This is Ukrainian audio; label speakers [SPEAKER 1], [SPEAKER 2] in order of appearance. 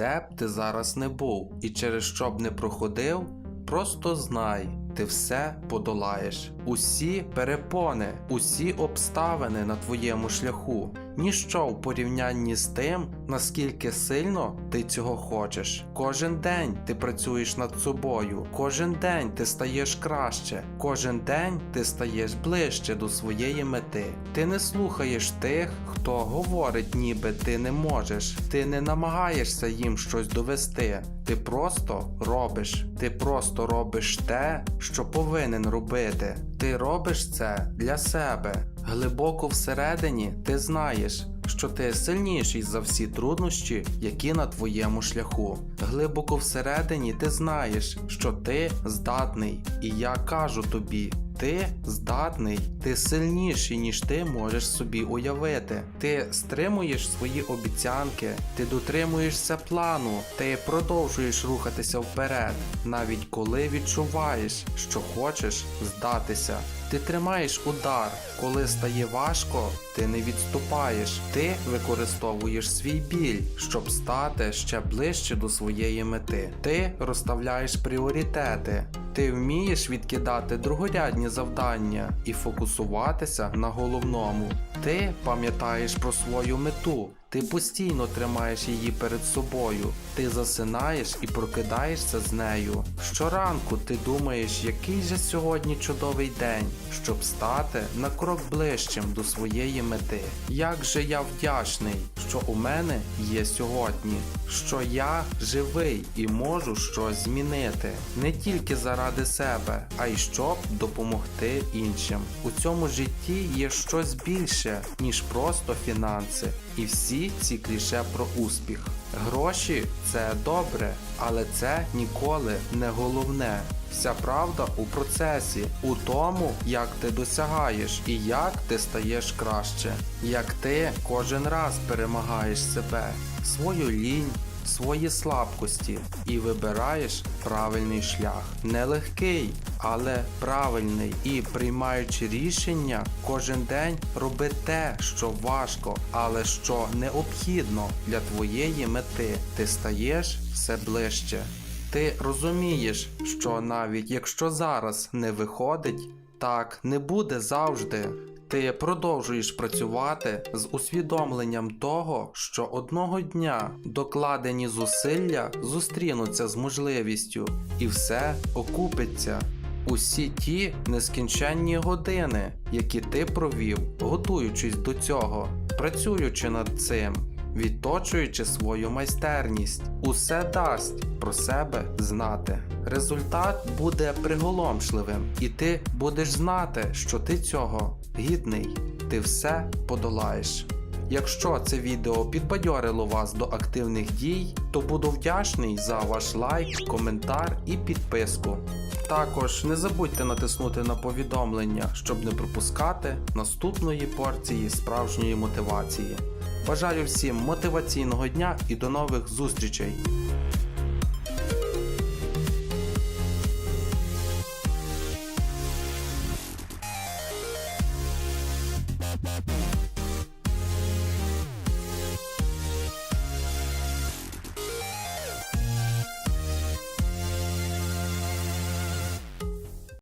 [SPEAKER 1] де б ти зараз не був, і через що б не проходив, просто знай, ти все подолаєш. Усі перепони, усі обставини на твоєму шляху, ніщо в порівнянні з тим, наскільки сильно ти цього хочеш. Кожен день ти працюєш над собою, кожен день ти стаєш краще, кожен день ти стаєш ближче до своєї мети. Ти не слухаєш тих, хто говорить, ніби ти не можеш. Ти не намагаєшся їм щось довести. Ти просто робиш. Ти просто робиш те, що повинен робити. Ти робиш це для себе. Глибоко всередині ти знаєш, що ти сильніший за всі труднощі, які на твоєму шляху. Глибоко всередині ти знаєш, що ти здатний, і я кажу тобі. Ти здатний, ти сильніший, ніж ти можеш собі уявити. Ти стримуєш свої обіцянки, ти дотримуєшся плану, ти продовжуєш рухатися вперед, навіть коли відчуваєш, що хочеш здатися. Ти тримаєш удар, коли стає важко, ти не відступаєш, ти використовуєш свій біль, щоб стати ще ближче до своєї мети. Ти розставляєш пріоритети. Ти вмієш відкидати другорядні завдання і фокусуватися на головному. Ти пам'ятаєш про свою мету. Ти постійно тримаєш її перед собою. Ти засинаєш і прокидаєшся з нею. Щоранку ти думаєш, який же сьогодні чудовий день, щоб стати на крок ближчим до своєї мети. Як же я вдячний, що у мене є сьогодні, що я живий і можу щось змінити не тільки заради себе, а й щоб допомогти іншим. У цьому житті є щось більше, ніж просто фінанси, і всі ці кліше про успіх. Гроші це добре, але це ніколи не головне. Вся правда у процесі, у тому, як ти досягаєш і як ти стаєш краще, як ти кожен раз перемагаєш себе, свою лінь, свої слабкості і вибираєш правильний шлях. Нелегкий, але правильний. І приймаючи рішення, кожен день роби те, що важко, але що необхідно для твоєї мети. Ти стаєш все ближче. Ти розумієш, що навіть якщо зараз не виходить, так не буде завжди. Ти продовжуєш працювати з усвідомленням того, що одного дня докладені зусилля зустрінуться з можливістю, і все окупиться. Усі ті нескінченні години, які ти провів, готуючись до цього, працюючи над цим, відточуючи свою майстерність, усе дасть про себе знати. Результат буде приголомшливим, і ти будеш знати, що ти цього гідний, ти все подолаєш. Якщо це відео підбадьорило вас до активних дій, то буду вдячний за ваш лайк, коментар і підписку. Також не забудьте натиснути на повідомлення, щоб не пропускати наступної порції справжньої мотивації. Бажаю всім мотиваційного дня і до нових зустрічей!